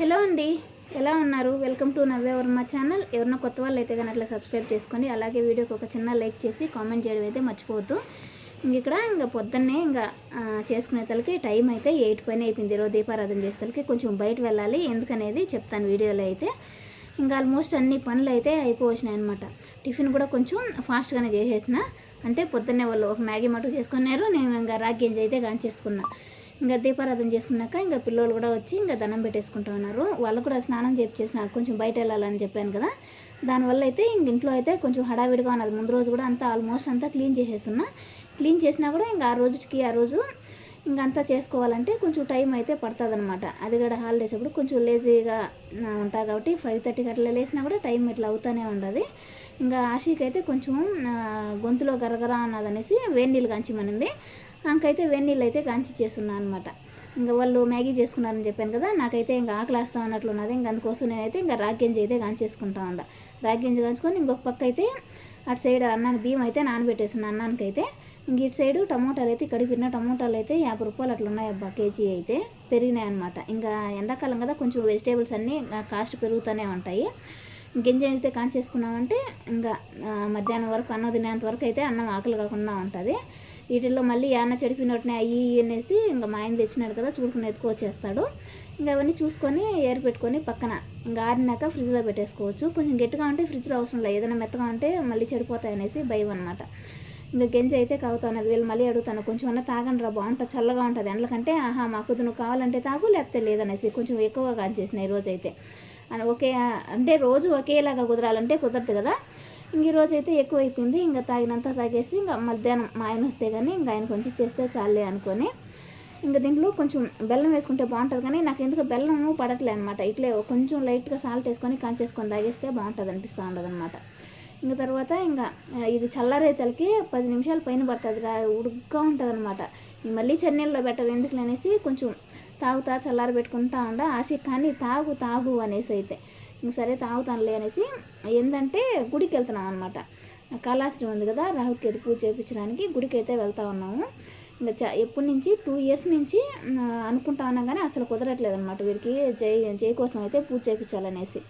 Hello అండి ఎలా ఉన్నారు? వెల్కమ్ టు నవ్వే వర్మ ఛానల్. ఎవరన్నా కొత్త వాళ్ళు అయితే కానీ అట్లా సబ్స్క్రైబ్ చేసుకొని అలాగే వీడియోకి ఒక చిన్న లైక్ చేసి కామెంట్ చేయడం అయితే మర్చిపోవద్దు. ఇంక ఇక్కడ ఇంకా పొద్దున్నే ఇంకా చేసుకునే తలకి టైం అయితే ఎయిట్ పైన అయిపోయింది. ఈరోజు దీపారాధన చేసే తలకి కొంచెం బయట వెళ్ళాలి ఎందుకనేది చెప్తాను వీడియోలో అయితే. ఇంకా ఆల్మోస్ట్ అన్ని పనులు అయితే అయిపోవచ్చినాయి అనమాట టిఫిన్ కూడా కొంచెం ఫాస్ట్గానే చేసేసిన. అంటే పొద్దున్నే వాళ్ళు ఒక మ్యాగీ మటుకు చేసుకున్నారు నేను ఇంకా రాగి గింజ అయితే గాని చేసుకున్నాను ఇంకా దీపారాధన చేసుకున్నాక ఇంకా పిల్లలు కూడా వచ్చి ఇంకా దండం పెట్టేసుకుంటూ ఉన్నారు. వాళ్ళు కూడా స్నానం చేసిన కొంచెం బయట వెళ్ళాలని చెప్పాను కదా. దానివల్ల అయితే ఇంక ఇంట్లో అయితే కొంచెం హడావిడిగా ఉన్నది. ముందు రోజు కూడా అంతా ఆల్మోస్ట్ అంతా క్లీన్ చేసేస్తున్నా. క్లీన్ చేసినా కూడా ఇంకా ఆ రోజుకి ఆ రోజు ఇంకంతా అంతా చేసుకోవాలంటే కొంచెం టైం అయితే పడుతుంది అనమాట అది కూడా హాలిడేస్ అప్పుడు కొంచెం లేజీగా ఉంటా కాబట్టి ఫైవ్ థర్టీకి అట్లా లేసినా కూడా టైం ఇట్లా అవుతానే ఉండదు. ఇంకా ఆశీకి అయితే కొంచెం గొంతులో గరగరా అన్నదనేసి వేడి నీళ్ళు కాంచిమనింది. నాకైతే వెన్నీళ్ళు అయితే కాంచి చేస్తున్నాను అనమాట ఇంకా వాళ్ళు మ్యాగీ చేసుకున్నారని చెప్పాను కదా నాకైతే ఇంకా ఆకలిస్తా ఉన్నట్లు ఉన్నది ఇంకా అందుకోసం నేనైతే ఇంకా రాగ్గింజ అయితే కాంచేసుకుంటా ఉండ. రాగ్గింజ కాంచుకొని ఇంకొక పక్క అయితే అటు సైడ్ అన్నాన్ని బియ్యం అయితే నానబెట్టేస్తున్నాను అన్నానికైతే. ఇంక ఇటు సైడు టమోటాలు అయితే కడిపిన టమోటాలు అయితే యాభై రూపాయలు అట్లా ఉన్నాయి అబ్బా కేజీ అయితే పెరిగినాయి అనమాట ఇంకా ఎండాకాలం కదా కొంచెం వెజిటేబుల్స్ అన్నీ కాస్ట్ పెరుగుతూనే ఉంటాయి. గింజ అయితే కాంచేసుకున్నామంటే ఇంకా మధ్యాహ్నం వరకు అన్నం తినేంత వరకు అయితే అన్నం ఆకలి కాకుండా ఉంటుంది. వీటిల్లో మళ్ళీ యాన్న చెడిపినట్టునే అయ్యి అనేసి ఇంకా మా ఆయన తెచ్చినాడు కదా చూడుకుని ఎత్తుకొచ్చేస్తాడు. ఇంకా అవన్నీ చూసుకొని ఏరు పెట్టుకొని పక్కన ఇంకా ఆరినాక ఫ్రిడ్జ్లో పెట్టేసుకోవచ్చు. కొంచెం గట్టిగా ఉంటే ఫ్రిడ్జ్లో అవసరం లేదు. ఏదైనా మెత్తగా ఉంటే మళ్ళీ చెడిపోతాయి అనేసి భయం అనమాట ఇంకా గంజి అయితే కాగుతాను. వీళ్ళు మళ్ళీ అడుగుతాను కొంచెం అన్న తాగండి రా బాగుంటుంది చల్లగా ఉంటుంది. ఎందుకంటే ఆహా మాకు నువ్వు కావాలంటే తాగు లేకపోతే లేదనేసి కొంచెం ఎక్కువగా కాంచేసిన ఈ రోజు అయితే అని ఒకే అంటే రోజు ఒకేలాగా కుదరాలంటే కుదరదు కదా. ఇంక ఈరోజు అయితే ఎక్కువ అయిపోయింది ఇంకా తాగినంత తాగేసి ఇంకా మధ్యాహ్నం మా ఆయన వస్తే కానీ ఇంకా ఆయన కొంచెం చేస్తే చాలే అనుకొని ఇంకా దీంట్లో కొంచెం బెల్లం వేసుకుంటే బాగుంటుంది కానీ నాకు ఎందుకు బెల్లం పడట్లే అనమాట ఇట్లే కొంచెం లైట్గా సాల్ట్ వేసుకొని కాంచేసుకొని తాగేస్తే బాగుంటుంది అనిపిస్తూ ఉండదు అనమాట ఇంకా తర్వాత ఇంకా ఇది ఇది చల్లారేతలకి పది నిమిషాలు పైన పడుతుంది రా ఉడుగ్గా ఉంటుంది అనమాట మళ్ళీ చెన్నీళ్ళలో పెట్టవు ఎందుకు అనేసి కొంచెం తాగుతా చల్లారి పెట్టుకుంటా ఉండ ఆశ కానీ తాగు తాగు అనేసి అయితే సరే తాగుతానులే అనేసి ఏంటంటే గుడికి వెళ్తున్నాం అనమాట కాళాశ్రీ ఉంది కదా రాహుకేతు పూజ చేయించడానికి గుడికి అయితే వెళ్తా ఉన్నాము. ఇంకా చ ఎప్పటి నుంచి? టూ ఇయర్స్ నుంచి అనుకుంటా ఉన్నా కానీ అసలు కుదరట్లేదు అనమాట వీడికి జై జై కోసం అయితే పూజ చేయించాలనేసి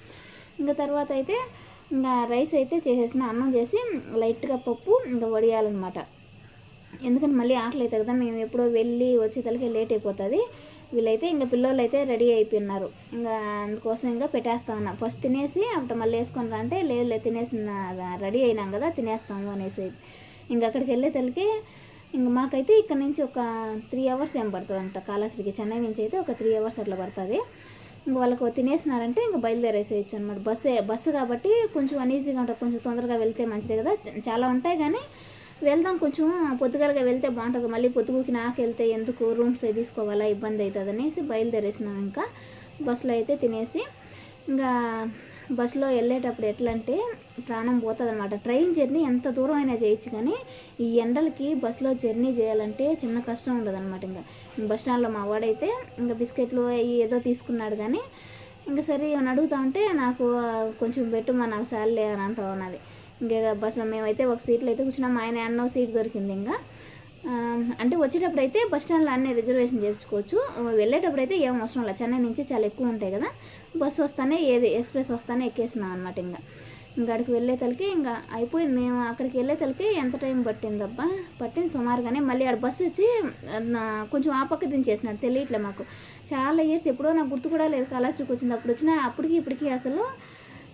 ఇంకా తర్వాత అయితే ఇంకా రైస్ అయితే చేసేసిన అన్నం చేసి లైట్గా పప్పు ఇంకా వడియాలన్నమాట. ఎందుకంటే మళ్ళీ ఆకలి అవుతుంది కదా మేము ఎప్పుడో వెళ్ళి వచ్చేతలకి లేట్ అయిపోతుంది. వీళ్ళైతే ఇంకా పిల్లలు అయితే రెడీ అయిపోయినారు. ఇంకా అందుకోసం ఇంకా పెట్టేస్తా ఉన్నా. ఫస్ట్ తినేసి అప్పుడు మళ్ళీ వేసుకుని రా అంటే లేదు లేదు తినేసిన రెడీ అయినాం కదా తినేస్తాము అనేసి. ఇంకా అక్కడికి వెళ్ళే తలకి ఇంకా మాకైతే ఇక్కడ నుంచి ఒక త్రీ అవర్స్ ఏం పడుతుంది అంట కాళాశ్రీకి చెన్నై నుంచి అయితే ఒక త్రీ అవర్స్ అట్లా పడుతుంది. ఇంక వాళ్ళకు తినేసినారంటే ఇంకా బయలుదేరేసేయచ్చు అనమాట బస్సే బస్సు కాబట్టి కొంచెం అనీజీగా ఉంటుంది కొంచెం తొందరగా వెళ్తే మంచిది కదా. చాలా ఉంటాయి కానీ వెళ్దాం కొంచెం పొద్దుగలగా వెళ్తే బాగుంటుంది. మళ్ళీ పొద్దుగుకి నాకు వెళ్తే ఎందుకు? రూమ్స్ తీసుకోవాలా? ఇబ్బంది అవుతుంది అనేసి బయలుదేరేసినాం ఇంకా. బస్సులో అయితే తినేసి ఇంకా బస్సులో వెళ్ళేటప్పుడు ఎట్లా అంటే ప్రాణం పోతుంది అనమాట ట్రైన్ జర్నీ ఎంత దూరం అయినా చేయొచ్చు కానీ ఈ ఎండలకి బస్సులో జర్నీ చేయాలంటే చిన్న కష్టం ఉండదు అనమాట ఇంకా. బస్ స్టాండ్లో మా వాడైతే ఇంకా బిస్కెట్లు అవి ఏదో తీసుకున్నాడు కానీ ఇంకా సరే అని అడుగుతా ఉంటే నాకు కొంచెం పెట్టుమా నాకు చాలే అని అంటూ ఉన్నది. ఇంకా బస్సులో మేమైతే ఒక సీట్లో అయితే కూర్చున్నాం. ఆయన అన్నో సీట్ దొరికింది ఇంకా. అంటే వచ్చేటప్పుడు అయితే బస్ స్టాండ్లో అన్నీ రిజర్వేషన్ చేయించుకోవచ్చు. వెళ్ళేటప్పుడు అయితే ఏం అవసరం లేదు. చెన్నై నుంచి చాలా ఎక్కువ ఉంటాయి కదా. బస్సు వస్తానే ఏది ఎక్స్ప్రెస్ వస్తానే ఎక్కేసినాం అనమాట ఇంకా. ఇంకా అక్కడికి వెళ్ళే తలకి ఇంకా అయిపోయింది. మేము అక్కడికి వెళ్ళే తలకి ఎంత టైం పట్టిందబ్బా పట్టింది సుమారుగానే. మళ్ళీ ఆడ బస్సు వచ్చి నా- కొంచెం ఆ పక్క దించేసినాడు తెలియట్లే మాకు. చాలా ఇయర్స్ ఎప్పుడో నాకు గుర్తు కూడా లేదు. కాలాస్ట్రీకి వచ్చింది అప్పుడు వచ్చిన అప్పటికి ఇప్పటికి అసలు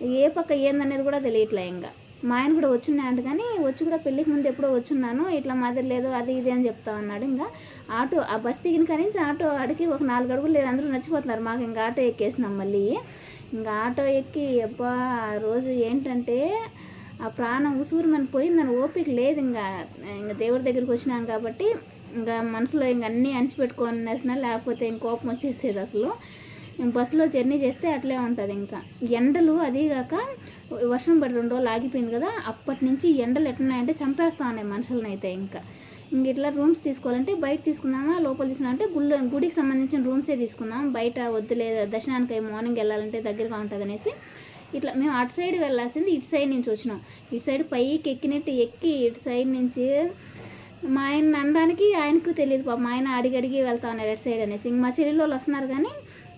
ఏ పక్క ఏందనేది కూడా తెలియట్లే ఇంకా. మా ఆయన కూడా వచ్చిన్నాడు కానీ వచ్చి కూడా పెళ్ళికి ముందు ఎప్పుడో వచ్చున్నాను. ఇట్లా మాదిరి లేదు అది ఇది అని చెప్తా ఉన్నాడు. ఇంకా ఆటో ఆ బస్ దిగిన కానీ ఆటో అడిగి ఒక నాలుగు అడుగులు లేదు. అందరూ నచ్చిపోతున్నారు మాకు ఇంకా ఆటో ఎక్కేసినాం మళ్ళీ. ఇంకా ఆటో ఎక్కి అబ్బా ఆ రోజు ఏంటంటే ఆ ప్రాణం ఉసూరు మన పోయిందని ఓపిక లేదు. ఇంకా ఇంకా దేవుడి దగ్గరికి వచ్చినాం కాబట్టి ఇంకా మనసులో ఇంక అన్నీ అణిచిపెట్టుకొని వేసినా లేకపోతే ఇంకోపం వచ్చేసేది అసలు. బస్సులో జర్నీ చేస్తే అట్లే ఉంటుంది ఇంకా. ఎండలు అదీగాక వర్షం పడి రెండు రోజులు ఆగిపోయింది కదా అప్పటి నుంచి ఎండలు ఎట్లున్నాయంటే చంపేస్తా ఉన్నాయి మనుషులను అయితే ఇంకా. ఇంక ఇట్లా రూమ్స్ తీసుకోవాలంటే బయట తీసుకుందామా లోపల తీసుకున్నా అంటే గుళ్ళ గుడికి సంబంధించిన రూమ్సే తీసుకుందాం. బయట వద్దులే దర్శనానికి మార్నింగ్ వెళ్ళాలంటే దగ్గరగా ఉంటుంది అనేసి ఇట్లా మేము అటు సైడ్ వెళ్ళాల్సింది ఇటు సైడ్ నుంచి వచ్చినాం. ఇటు సైడ్ పైకి ఎక్కినట్టు ఎక్కి ఇటు సైడ్ నుంచి మా ఆయన అనడానికి ఆయనకు తెలియదు పాప. మా ఆయన అడిగి అడిగి వెళ్తా ఉన్నారు ఎటు సైడ్ అనేసి. ఇంక మా చెల్లెళ్ళు వాళ్ళు వస్తున్నారు కానీ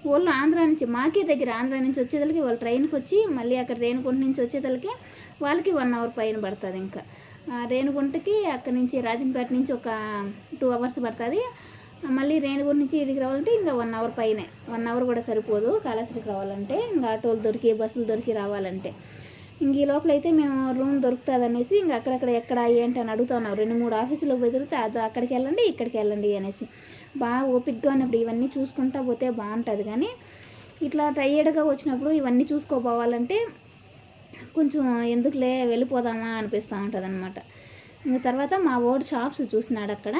వాళ్ళు ఆంధ్రా నుంచి మాకే దగ్గర ఆంధ్ర నుంచి వచ్చేదలకి వాళ్ళు ట్రైన్కి వచ్చి మళ్ళీ అక్కడ రేణుగుంట నుంచి వచ్చేదలకి వాళ్ళకి వన్ అవర్ పైన పడుతుంది ఇంకా. రేణుగుంటకి అక్కడ నుంచి రాజంపేట నుంచి ఒక టూ అవర్స్ పడుతుంది. మళ్ళీ రేణుగుంట నుంచి ఇడికి రావాలంటే ఇంకా వన్ అవర్ పైనే. వన్ అవర్ కూడా సరిపోదు కాళేశ్వరికి రావాలంటే. ఇంకా ఆటోలు దొరికి బస్సులు దొరికి రావాలంటే. ఇంక ఈ లోపల అయితే మేము రూమ్ దొరుకుతుంది అనేసి ఇంక అక్కడక్కడ ఎక్కడ ఏంటి అని అడుగుతున్నాం రెండు మూడు ఆఫీసులో పోయి దొరికితే అది అక్కడికి వెళ్ళండి ఇక్కడికి వెళ్ళండి అనేసి. బాగా ఓపిక్గా ఉన్నప్పుడు ఇవన్నీ చూసుకుంటా పోతే బాగుంటుంది. కానీ ఇట్లా టైర్డ్గా వచ్చినప్పుడు ఇవన్నీ చూసుకోపోవాలంటే కొంచెం ఎందుకులే వెళ్ళిపోదామా అనిపిస్తూ ఉంటుంది అనమాట ఇంకా తర్వాత మా ఓడి షాప్స్ చూసినాడు అక్కడ.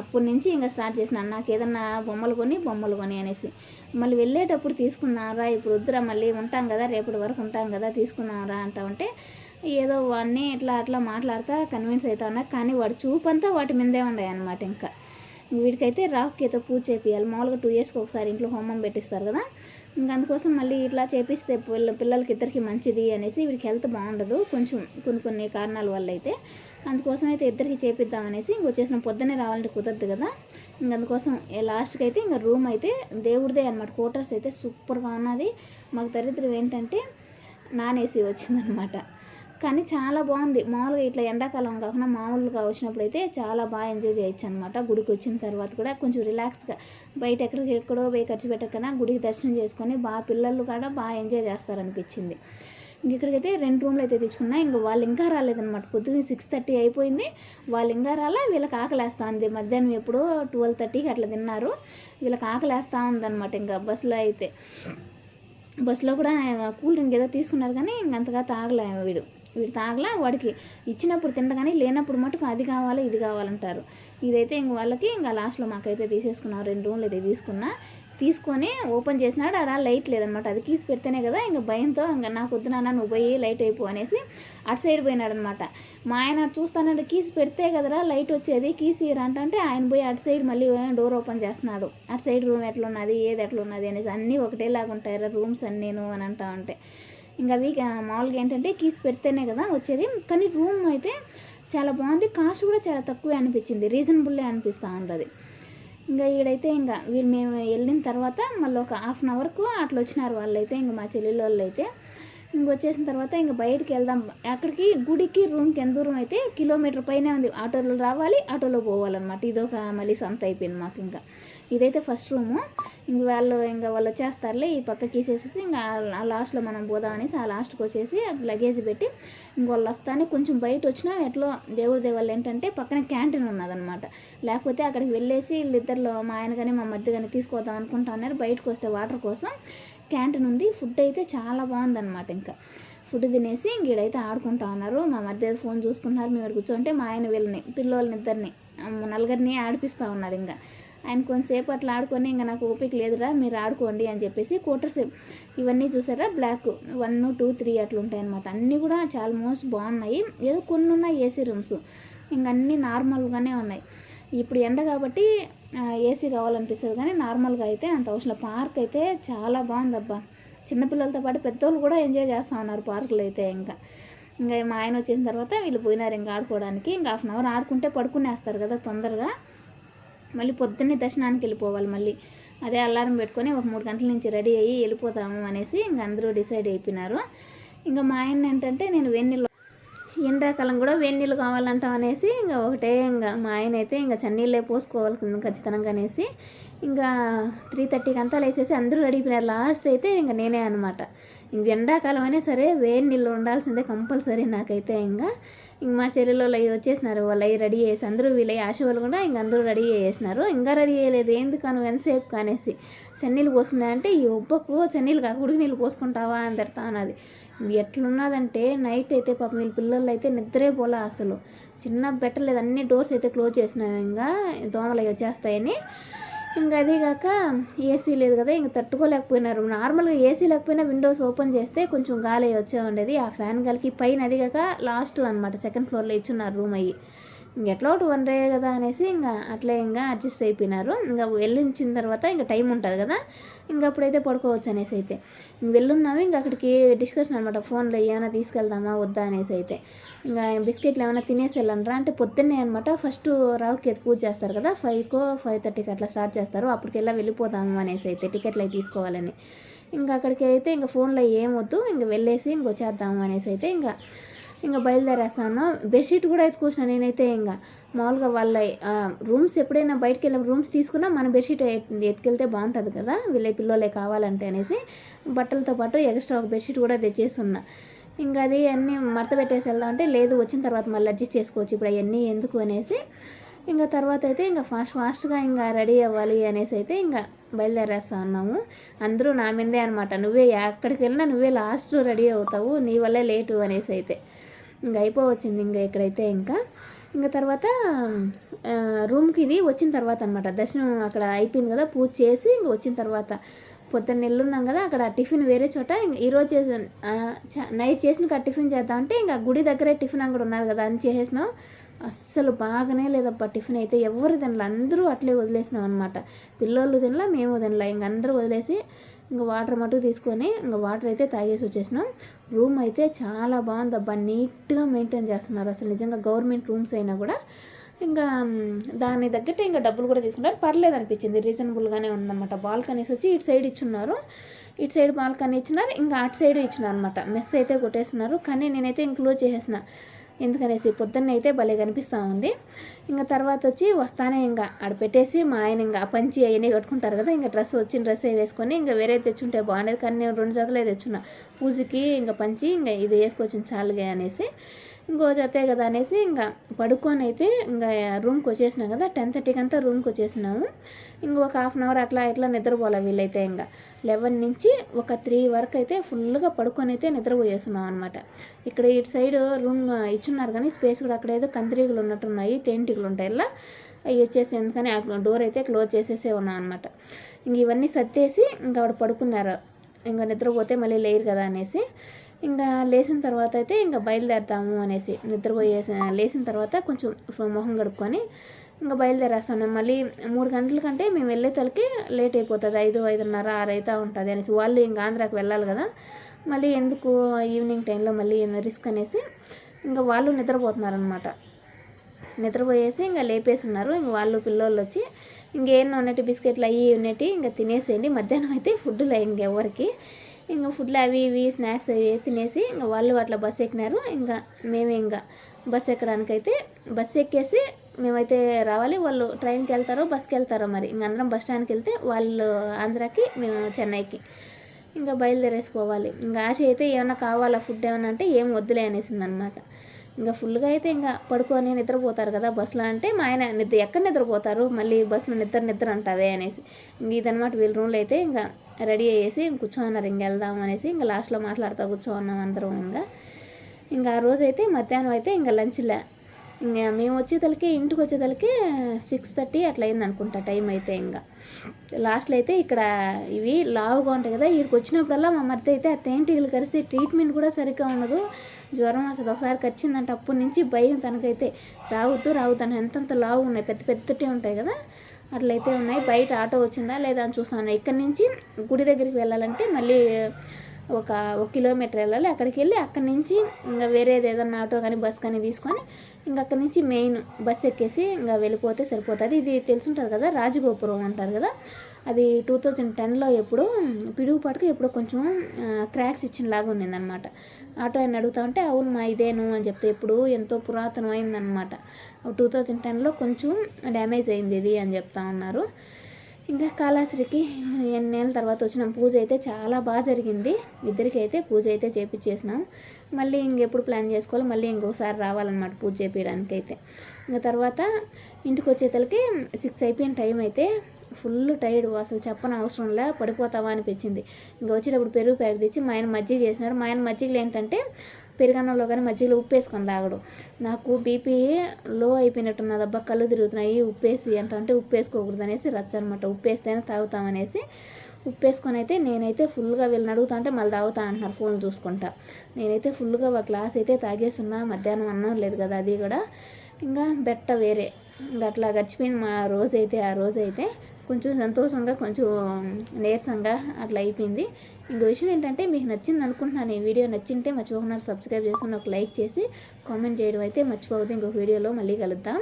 అప్పటి నుంచి ఇంకా స్టార్ట్ చేసినాడు నాకు ఏదన్నా బొమ్మలు కొని బొమ్మలు కొని అనేసి. మళ్ళీ వెళ్ళేటప్పుడు తీసుకున్నారా ఇప్పుడు వద్దురా మళ్ళీ ఉంటాం కదా రేపటి వరకు ఉంటాం కదా తీసుకున్నారా అంటా ఉంటే ఏదో వాడిని ఇట్లా అట్లా మాట్లాడతా కన్విన్స్ అవుతా ఉన్నా. కానీ వాడి చూపంతా వాటి మీదే ఉన్నాయి అనమాట ఇంకా. వీడికైతే రాకుకేతో పూజ చేపియాలి. మామూలుగా టూ ఇయర్స్కి ఒకసారి ఇంట్లో హోమం పెట్టిస్తారు కదా. ఇంకా అందుకోసం మళ్ళీ ఇట్లా చేపిస్తే పిల్ల పిల్లలకి ఇద్దరికి మంచిది అనేసి వీడికి హెల్త్ బాగుండదు. కొంచెం కొన్ని కొన్ని కారణాల వల్ల అయితే. అందుకోసం అయితే ఇద్దరికి చేపిద్దాం అనేసి ఇంక వచ్చేసిన. పొద్దునే రావాలంటే కుదరదు కదా. ఇంక అందుకోసం లాస్ట్కి అయితే ఇంకా రూమ్ అయితే దేవుడిదే అనమాట క్వార్టర్స్ అయితే సూపర్గా ఉన్నది. మాకు దరిద్రం ఏంటంటే నాన్ ఏసీ వచ్చిందనమాట కానీ చాలా బాగుంది. మామూలుగా ఇట్లా ఎండాకాలం కాకుండా మామూలుగా వచ్చినప్పుడు అయితే చాలా బాగా ఎంజాయ్ చేయొచ్చు అనమాట గుడికి వచ్చిన తర్వాత కూడా కొంచెం రిలాక్స్గా బయట ఎక్కడికి ఎక్కడో పోయి ఖర్చు పెట్టకన్నా గుడికి దర్శనం చేసుకొని బాగా పిల్లలు కూడా బాగా ఎంజాయ్ చేస్తారనిపించింది. ఇంక ఇక్కడికైతే రెండు రూమ్లు అయితే తెచ్చుకున్నా. ఇంకా వాళ్ళు ఇంకా రాలేదనమాట పొద్దున్న సిక్స్ థర్టీ అయిపోయింది. వాళ్ళు ఇంకా రాలా వీళ్ళకి ఆకలేస్తా ఉంది. మధ్యాహ్నం ఎప్పుడో ట్వెల్వ్ థర్టీకి అట్లా తిన్నారు. వీళ్ళకి ఆకలేస్తా ఉందన్నమాట ఇంకా బస్సులో అయితే. బస్సులో కూడా కూల్ డ్రింక్ ఏదో తీసుకున్నారు కానీ ఇంకంతగా తాగలే వీడు వీడు తాగలా వాడికి ఇచ్చినప్పుడు తినగానే లేనప్పుడు మటుకు అది కావాలి ఇది కావాలంటారు. ఇదైతే ఇంక వాళ్ళకి ఇంకా లాస్ట్లో మాకైతే తీసేసుకున్నాం రెండు రూమ్లు అయితే తీసుకున్నా. తీసుకొని ఓపెన్ చేసినాడు అలా లైట్ లేదనమాట. అది కీసి పెడితేనే కదా ఇంకా భయంతో ఇంకా నాకు వద్దునాన్న నువ్వు పోయి లైట్ అయిపో అనేసి అటు సైడ్ పోయినాడనమాట. మా ఆయన చూస్తానంటే కీస్ పెడితే కదరా లైట్ వచ్చేది కీస్ అంటే ఆయన పోయి అటు సైడ్ మళ్ళీ డోర్ ఓపెన్ చేస్తున్నాడు. అటు సైడ్ రూమ్ ఎట్లా ఉన్నది ఏది ఎట్లా ఉన్నది అనేసి అన్నీ ఒకటేలాగా ఉంటాయి రూమ్స్ అన్నీను అని అంటా ఉంటే. ఇంకా అవి మామూలుగా ఏంటంటే కీస్ పెడితేనే కదా వచ్చేది. కానీ రూమ్ అయితే చాలా బాగుంది. కాస్ట్ కూడా చాలా తక్కువే అనిపించింది. రీజనబుల్లే అనిపిస్తూ ఉంటుంది. ఇంకా ఈడైతే ఇంకా వీళ్ళు మేము వెళ్ళిన తర్వాత మళ్ళీ ఒక హాఫ్ అన్ అవర్కు అట్లా వచ్చినారు వాళ్ళైతే ఇంకా మా చెల్లెలు వాళ్ళు అయితే ఇంక వచ్చేసిన తర్వాత ఇంకా బయటికి వెళ్దాం. అక్కడికి గుడికి రూమ్కి ఎంత దూరం అయితే కిలోమీటర్ పైనే ఉంది. ఆటోలో రావాలి ఆటోలో పోవాలన్నమాట. ఇదొక మళ్ళీ సంత అయిపోయింది మాకు ఇంకా. ఇదైతే ఫస్ట్ రూము ఇంక వాళ్ళు ఇంకా వాళ్ళు వచ్చేస్తారులే ఈ పక్కకి తీసేసేసి ఇంకా ఆ లాస్ట్లో మనం పోదాం అనేసి ఆ లాస్ట్కి వచ్చేసి లగేజ్ పెట్టి ఇంక వాళ్ళు వస్తానే కొంచెం బయట వచ్చినా ఎట్లో దేవుడి దేవాళ్ళు ఏంటంటే పక్కన క్యాంటీన్ ఉన్నదన్నమాట. లేకపోతే అక్కడికి వెళ్ళేసి వీళ్ళిద్దరిలో మా ఆయన కానీ మా మధ్య కానీ తీసుకొద్దాం అనుకుంటా ఉన్నారు బయటకు వస్తే వాటర్ కోసం క్యాంటీన్ ఉంది. ఫుడ్ అయితే చాలా బాగుందన్నమాట ఇంకా. ఫుడ్ తినేసి ఇంకీడైతే ఆడుకుంటా ఉన్నారు. మా మధ్య ఫోన్ చూసుకుంటున్నారు. మేము ఇక్కడ కూర్చుంటే మా ఆయన వీళ్ళని పిల్లోళ్ళని ఇద్దరిని నలుగురిని ఆడిపిస్తూ ఉన్నారు ఇంకా. ఆయన కొంతసేపు అట్లా ఆడుకొని ఇంకా నాకు ఓపిక లేదురా మీరు ఆడుకోండి అని చెప్పేసి కోటర్స్ ఇవన్నీ చూసారా? బ్లాక్ వన్ టూ త్రీ అట్లా ఉంటాయి అనమాట అన్నీ కూడా చాలా మోస్ట్ బాగున్నాయి. ఏదో కొన్ని ఉన్నాయి ఏసీ రూమ్స్ ఇంకా అన్నీ నార్మల్గానే ఉన్నాయి. ఇప్పుడు ఎండ కాబట్టి ఏసీ కావాలనిపిస్తుంది కానీ నార్మల్గా అయితే అంత అవసరం పార్క్ అయితే చాలా బాగుందబ్బా. చిన్నపిల్లలతో పాటు పెద్దోళ్ళు కూడా ఎంజాయ్ చేస్తూ ఉన్నారు పార్కులు అయితే ఇంకా. ఇంకా మా ఆయన వచ్చిన తర్వాత వీళ్ళు పోయినారు ఇంకా ఆడుకోవడానికి. ఇంకా హాఫ్ అన్ అవర్ ఆడుకుంటే పడుకునేస్తారు కదా తొందరగా. మళ్ళీ పొద్దున్నే దర్శనానికి వెళ్ళిపోవాలి మళ్ళీ. అదే అలారం పెట్టుకొని ఒక మూడు గంటల నుంచి రెడీ అయ్యి వెళ్ళిపోతాము అనేసి ఇంక అందరూ డిసైడ్ అయిపోయినారు. ఇంకా మా ఆయన ఏంటంటే నేను వెన్నీళ్ళు ఎండాకాలం కూడా వెన్నీళ్ళు కావాలంటాం అనేసి ఇంకా ఒకటే ఇంకా మా ఆయన అయితే ఇంకా చన్నీళ్ళే పోసుకోవాలి ఖచ్చితంగా అనేసి ఇంకా త్రీ థర్టీకి అంతా లేసేసి అందరూ అడిగిపోయినారు లాస్ట్ అయితే ఇంకా నేనే అనమాట ఇంక ఎండాకాలం అయినా సరే వేడి నీళ్ళు ఉండాల్సిందే కంపల్సరీ నాకైతే ఇంకా. ఇంక మా చెల్లెలు వాళ్ళు అవి వచ్చేసినారు. వాళ్ళు అవి రెడీ చేసి అందరూ వీళ్ళయి ఆశ వాళ్ళు కూడా ఇంక అందరూ రెడీ చేసినారు ఇంకా రెడీ చేయలేదు ఎందుకు నువ్వు ఎంతసేపు కానేసి చన్నీళ్ళు పోసుకున్నాయంటే ఈ ఉబ్బకు చన్నీళ్ళు కాక ఉడికి నీళ్ళు పోసుకుంటావా? అని తిడతా ఉన్నది. ఎట్లున్నదంటే నైట్ అయితే పాపం వీళ్ళ పిల్లలు అయితే నిద్రే పోలే అసలు. చిన్న పెట్టలేదు అన్ని డోర్స్ అయితే క్లోజ్ చేసినాం. ఇంకా దోమలు అవి వచ్చేస్తాయని. ఇంకా అదే కాక ఏసీ లేదు కదా ఇంకా తట్టుకోలేకపోయినారు. నార్మల్గా ఏసీ లేకపోయినా విండోస్ ఓపెన్ చేస్తే కొంచెం గాలి వచ్చే ఉండేది. ఆ ఫ్యాన్ గాలికి పైన అది కాక లాస్ట్ అనమాట సెకండ్ ఫ్లోర్లో ఇచ్చున్నారు రూమ్ అయ్యి. ఎట్లా ఒకటి వన్ డే కదా అనేసి ఇంకా అట్లే ఇంకా అడ్జస్ట్ అయిపోయినారు. ఇంకా వెళ్ళించిన తర్వాత ఇంకా టైం ఉంటుంది కదా ఇంకా అప్పుడైతే పడుకోవచ్చు అనేసి అయితే. ఇంక వెళ్ళున్నాము ఇంకా అక్కడికి డిస్కషన్ అనమాట ఫోన్లో ఏమైనా తీసుకెళ్దామా వద్దా అనేసి అయితే. ఇంకా బిస్కెట్లు ఏమైనా తినేసి వెళ్ళండ్రా అంటే పొద్దున్నే అనమాట ఫస్ట్ రావుకి పూజ చేస్తారు కదా ఫైవ్కో ఫైవ్ థర్టీకి అట్లా స్టార్ట్ చేస్తారు అప్పటికెల్లా వెళ్ళిపోదాము అనేసి అయితే టికెట్లు అవి తీసుకోవాలని. ఇంకా అక్కడికి అయితే ఇంకా ఫోన్లో ఏమొద్దు ఇంక వెళ్ళేసి ఇంక వచ్చేద్దాము అనేసి అయితే ఇంకా ఇంకా బయలుదేరేస్తాను. బెడ్షీట్ కూడా ఎత్తుకొచ్చిన నేనైతే ఇంకా మామూలుగా వాళ్ళ రూమ్స్ ఎప్పుడైనా బయటకు వెళ్ళిన రూమ్స్ తీసుకున్నా మన బెడ్షీట్ ఎత్తుకెళ్తే బాగుంటుంది కదా. వీళ్ళ పిల్లలే కావాలంటే అనేసి బట్టలతో పాటు ఎక్స్ట్రా ఒక బెడ్షీట్ కూడా తెచ్చేస్తున్నా. ఇంకా అది అన్నీ మడత పెట్టేసి వెళ్దాం అంటే లేదు వచ్చిన తర్వాత మళ్ళీ అడ్జస్ట్ చేసుకోవచ్చు. ఇప్పుడు అవన్నీ ఎందుకు అనేసి ఇంకా తర్వాత అయితే ఇంకా ఫాస్ట్ ఫాస్ట్గా ఇంకా రెడీ అవ్వాలి అనేసి అయితే ఇంకా బయలుదేరేస్తా ఉన్నాము. అందరూ నా మీదే అనమాట నువ్వే ఎక్కడికి వెళ్ళినా నువ్వే లాస్ట్ రెడీ అవుతావు. నీ వల్లే లేటు అనేసి అయితే. ఇంకా అయిపోవచ్చింది ఇంకా ఇక్కడైతే ఇంకా. ఇంకా తర్వాత రూమ్కి ఇది వచ్చిన తర్వాత అనమాట దర్శనం అక్కడ అయిపోయింది కదా పూజ చేసి ఇంక వచ్చిన తర్వాత. పొద్దున్న ఎల్లున్నాం కదా అక్కడ టిఫిన్ వేరే చోట ఇంక ఈరోజు చేసిన నైట్ చేసిన టిఫిన్ చేద్దామంటే ఇంకా గుడి దగ్గరే టిఫిన్ అంగడి ఉన్నది కదా అని చేసేసినాం. అస్సలు బాగానే లేదబ్బా టిఫిన్ అయితే. ఎవరు తినలే అందరూ అట్లే వదిలేసినాం అనమాట పిల్లోళ్ళు తినలా మేము తినలా ఇంక అందరూ వదిలేసి ఇంకా వాటర్ మటుకు తీసుకొని ఇంకా వాటర్ అయితే తాగేసి వచ్చేసినాం. రూమ్ అయితే చాలా బాగుందబ్బా. నీట్గా మెయింటైన్ చేస్తున్నారు. అసలు నిజంగా గవర్నమెంట్ రూమ్స్ అయినా కూడా ఇంకా దాని తగ్గట్టు ఇంకా డబ్బులు కూడా తీసుకుంటారు. పర్లేదు అనిపించింది. రీజనబుల్గానే ఉందన్నమాట. బాల్కనీస్ వచ్చి ఇటు సైడ్ ఇచ్చున్నారు. ఇటు సైడ్ బాల్కనీ ఇచ్చినారు. ఇంకా అటు సైడ్ ఇచ్చినారు అనమాట మెస్ అయితే కొట్టేస్తున్నారు. కానీ నేనైతే ఇంక్లూజ్ చేసేసిన. ఎందుకనేసి పొద్దున్న అయితే భలే కనిపిస్తూ ఉంది. ఇంకా తర్వాత వచ్చి వస్తానే ఇంకా ఆడ పెట్టేసి మా ఆయన ఇంకా పంచి అవన్నీ కట్టుకుంటారు కదా ఇంకా డ్రెస్ వచ్చిన డ్రెస్సే వేసుకొని ఇంకా వేరే తెచ్చుంటే బాగుండేది. కానీ నేను రెండు జతలే తెచ్చున్నా. పూజకి ఇంకా పంచి ఇంకా ఇది వేసుకొచ్చిన చాలుగా అనేసి ఇంకో జతే కదా అనేసి ఇంకా పడుకొని అయితే ఇంకా రూమ్కి వచ్చేసినాం కదా టెన్ థర్టీకి అంతా రూమ్కి వచ్చేసినాము ఇంకొక హాఫ్ అన్ అవర్ అట్లా ఇట్లా నిద్రపోలే వీళ్ళైతే ఇంకా. లెవెన్ నుంచి ఒక త్రీ వరకు అయితే ఫుల్గా పడుకొని అయితే నిద్రపోయేస్తున్నాం అనమాట ఇక్కడ ఇటు సైడ్ రూమ్ ఇచ్చున్నారు కానీ స్పేస్ కూడా అక్కడ ఏదో కందిరీగులు ఉన్నట్టున్నాయి తేనెటీగలు ఉంటాయి ఇలా అవి వచ్చేసి ఎందుకని ఆ డోర్ అయితే క్లోజ్ చేసేసే ఉన్నాం అనమాట ఇంక ఇవన్నీ సర్దేసి ఇంకా ఆవిడ పడుకున్నారు. ఇంకా నిద్రపోతే మళ్ళీ లేరు కదా అనేసి ఇంకా లేచిన తర్వాత అయితే ఇంకా బయలుదేరుతాము అనేసి నిద్రపోయేసి లేచిన తర్వాత కొంచెం మొహం కడుక్కొని ఇంకా బయలుదేరేస్తాను. మళ్ళీ మూడు గంటల కంటే మేము వెళ్ళే తలకి లేట్ అయిపోతుంది. ఐదు ఐదున్నర ఆరు అవుతూ ఉంటుంది అనేసి వాళ్ళు ఇంకా ఆంధ్రాకి వెళ్ళాలి కదా. మళ్ళీ ఎందుకు ఈవినింగ్ టైంలో మళ్ళీ రిస్క్ అనేసి ఇంకా వాళ్ళు నిద్రపోతున్నారనమాట నిద్రపోయేసి ఇంకా లేపేసి ఉన్నారు ఇంక వాళ్ళు పిల్లోళ్ళు వచ్చి ఇంకేం ఉన్నట్టు బిస్కెట్లు అవి ఉన్నట్టు ఇంకా తినేసేయండి. మధ్యాహ్నం అయితే ఫుడ్లు ఇంకెవరికి ఇంకా ఫుడ్లు అవి ఇవి స్నాక్స్ అవి తినేసి ఇంకా వాళ్ళు అట్లా బస్సు ఎక్కినారు. ఇంకా మేమే ఇంకా బస్సు ఎక్కడానికైతే బస్సు ఎక్కేసి మేమైతే రావాలి. వాళ్ళు ట్రైన్కి వెళ్తారో బస్కి వెళ్తారో మరి. ఇంక అందరం బస్ స్టాండ్కి వెళ్తే వాళ్ళు ఆంధ్రాకి మేము చెన్నైకి ఇంకా బయలుదేరేసి పోవాలి ఇంకా ఆశ అయితే ఏమైనా కావాలా? ఫుడ్ ఏమైనా అంటే ఏం వద్దులే అనేసింది అనమాట ఇంకా ఫుల్గా అయితే ఇంకా పడుకొని నిద్రపోతారు కదా బస్సులో అంటే మా ఆయన నిద్ర ఎక్కడ నిద్రపోతారు? మళ్ళీ బస్సులో నిద్ర నిద్ర అంటావే అనేసి. ఇంక ఇదనమాట వీళ్ళ రూమ్లో అయితే ఇంకా రెడీ అయ్యేసి కూర్చోన్నారు ఇంక వెళ్దాం అనేసి ఇంకా లాస్ట్లో మాట్లాడుతూ కూర్చోన్నాం అందరం ఇంకా. ఇంకా ఆ రోజు అయితే మధ్యాహ్నం అయితే ఇంకా లంచ్లే. మేము వచ్చేతలకి ఇంటికి వచ్చేతలకి సిక్స్ థర్టీ అట్లా అయింది అనుకుంటా టైం అయితే ఇంకా. లాస్ట్లో అయితే ఇక్కడ ఇవి లావుగా ఉంటాయి కదా ఇక్కడికి వచ్చినప్పుడల్లా మా మధ్య అయితే ఆ తేనెటీగలు కలిసి ట్రీట్మెంట్ కూడా సరిగ్గా ఉండదు. జ్వరం వస్తుంది. ఒకసారి వచ్చిందంటే అప్పటి నుంచి భయం తనకైతే. రావుతూ రావు అని ఎంతంత లావు ఉన్నాయి. పెద్ద పెద్దటి ఉంటాయి కదా. అట్లయితే ఉన్నాయి. బయట ఆటో వచ్చిందా లేదా అని చూస్తాను. ఇక్కడి నుంచి గుడి దగ్గరికి వెళ్ళాలంటే మళ్ళీ ఒక ఒక కిలోమీటర్ వెళ్ళాలి. అక్కడికి వెళ్ళి అక్కడి నుంచి ఇంకా వేరేది ఏదన్నా ఆటో కానీ బస్ కానీ తీసుకొని ఇంకా అక్కడి నుంచి మెయిన్ బస్ ఎక్కేసి ఇంకా వెళ్ళిపోతే సరిపోతుంది. ఇది తెలుసుంటుంది కదా రాజగోపురం అంటారు కదా. అది టూ థౌజండ్ టెన్లో ఎప్పుడు పిడుగుపాటుకు ఎప్పుడో కొంచెం క్రాక్స్ ఇచ్చినలాగా ఉండిందనమాట ఆటో ఆయన అడుగుతా ఉంటే అవును మా ఇదేను అని చెప్తే ఎప్పుడు ఎంతో పురాతనమైందనమాట టూ థౌజండ్ టెన్లో కొంచెం డ్యామేజ్ అయింది ఇది అని చెప్తా ఉన్నారు. ఇంకా కాళాశ్రీకి ఎన్నేళ్ళ తర్వాత వచ్చిన. పూజ అయితే చాలా బాగా జరిగింది. ఇద్దరికి అయితే పూజ అయితే చేపించేసినాం మళ్ళీ ఇంకెప్పుడు ప్లాన్ చేసుకోవాలి. మళ్ళీ ఇంకొకసారి రావాలన్నమాట పూజ చేపించడానికి అయితే ఇంకా తర్వాత ఇంటికి వచ్చేతలకి సిక్స్ అయిపోయిన టైం అయితే ఫుల్ టైర్డ్ అసలు చెప్పని అవసరం లే పడిపోతావా అనిపించింది. ఇంకా వచ్చేటప్పుడు పెరుగు ప్యాకెట్ తెచ్చి మా ఆయన మజ్జిగ చేసినాడు. మా ఆయన మజ్జిగలు ఏంటంటే పెరుగన్నంలో కానీ మజ్జిగలో ఉప్పు వేసుకొని తాగడు. నాకు బీపీ లో అయిపోయినట్టున్నదబ్బా కళ్ళు తిరుగుతున్నాయి ఉప్పు వేసి అంటే ఉప్పు వేసుకోకూడదు అనేసి రచ్చ అనమాట ఉప్పు వేస్తేనే తాగుతామనేసి ఉప్పు వేసుకొని అయితే నేనైతే ఫుల్గా వీళ్ళని అడుగుతా అంటే మళ్ళీ తాగుతా అంటున్నారు ఫోన్ చూసుకుంటా. నేనైతే ఫుల్గా ఒక గ్లాస్ అయితే తాగేస్తున్నా మధ్యాహ్నం అన్నం లేదు కదా అది కూడా. ఇంకా బెట్ట వేరే. ఇంకా అట్లా గడిచిపోయింది మా రోజైతే ఆ రోజైతే కొంచెం సంతోషంగా కొంచెం నీరసంగా అట్లా అయిపోయింది. ఇంకో విషయం ఏంటంటే మీకు నచ్చింది అనుకుంటున్నాను ఈ వీడియో నచ్చింటే మర్చిపోకుండా సబ్స్క్రైబ్ చేసుకుని ఒక లైక్ చేసి కామెంట్ చేయడం అయితే మర్చిపోవద్దు. ఇంకొక వీడియోలో మళ్ళీ కలుద్దాం.